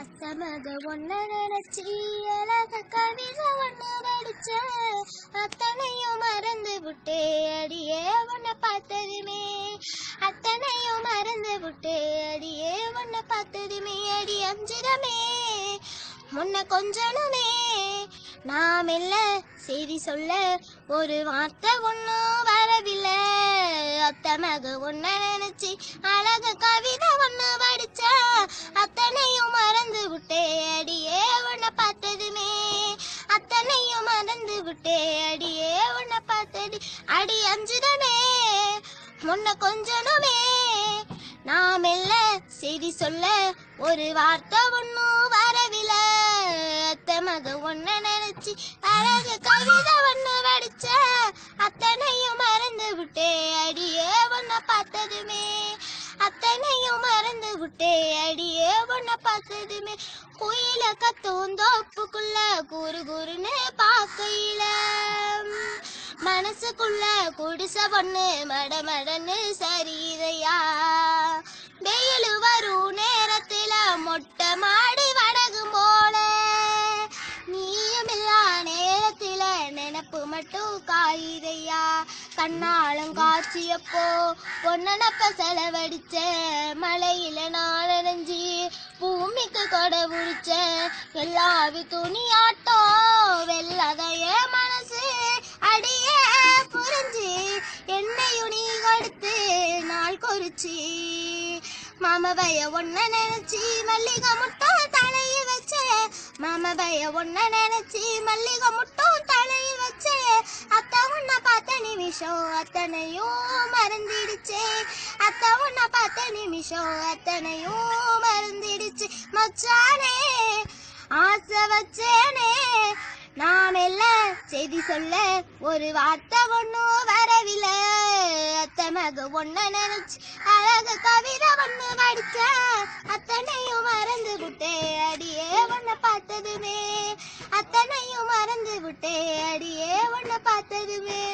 அத்தமக ஒன்ன நினைச்சி அழக கவிதை ஒன்று படிச்ச அத்தனையும் மறந்து விட்டே அடியே ஒன்ன பார்த்ததுமே. அத்தனையும் மறந்து விட்டே அடியே ஒன்ன பார்த்ததுமே அடி அஞ்சிரமே முன்ன கொஞ்சனுமே. நாம் இல்ல செய்தி சொல்ல ஒரு வார்த்தை ஒன்றும் வரவில்லை. அத்தமக ஒன்ன நினைச்சி அழக கவிதை ஒன்று படிச்ச மறந்து அடியே உன்னை பார்த்தடி. அடி அஞ்சுதமே முன்ன கொஞ்சனுமே. நாம் இல்ல செய்தி சொல்ல ஒரு வார்த்தை ஒன்றும் வரவில்லை. அத்தை மக ஒன்ன நினைச்சு அழகு கவிதை ஒண்ணு வடிச்ச அத்தனையும் மறந்து விட்டே. அடியே உன்னை பார்த்ததுமே அத்தனையும் மறந்து விட்டே. அடியே ஒன்ன பார்த்ததுமே குயில கத்தும் தோப்புக்குள்ள குரு குருன்னு பார்க்கையில. மனசுக்குள்ள குடிச பொண்ணு மட மடன்னு சரியுதையா வெயில் வரும் நேரத்துல மொட்டை மாடி வடகும் போல. நீயும் இல்லா நேரத்துல நினப்பு மட்டும் காயுதையா? கண்ணாலும் காய்ச்சியப்போ பொன்னனப்ப செலவடிச்ச மலையில நான் நனைஞ்சி பூமிக்கு எல்லாவி துணியாட்டம் வெள்ளதைய மனசு அடிய புரிஞ்சு என்னையும் நீ கொடுத்து நாள் குறிச்சி. மாமபய ஒன்ன நினைச்சி மல்லிகை முட்டும் தலைய வச்ச மாமபய ஒன்ன நினைச்சி மல்லிகை முட்டும் தலைய வச்ச. அத்த உன்னை பார்த்த நிமிஷம் அத்தனையும் மறந்துடுச்சே. அத்த உன்னை பார்த்த நிமிஷம் அத்தனையும் மச்சானே ஆசை வச்சேனே. நாம் எல்லாம் செய்தி சொல்ல ஒரு வார்த்தை ஒன்றும் வரவில்லை. அத்தை மக ஒன்ன நினைச்சு அழக கவிதை ஒண்ணு படிச்ச அத்தனையும் மறந்து விட்டே. அடியே உன்னை பார்த்ததுமே. அத்தனையும் மறந்து விட்டே. அடியே உன்னை பார்த்ததுமே.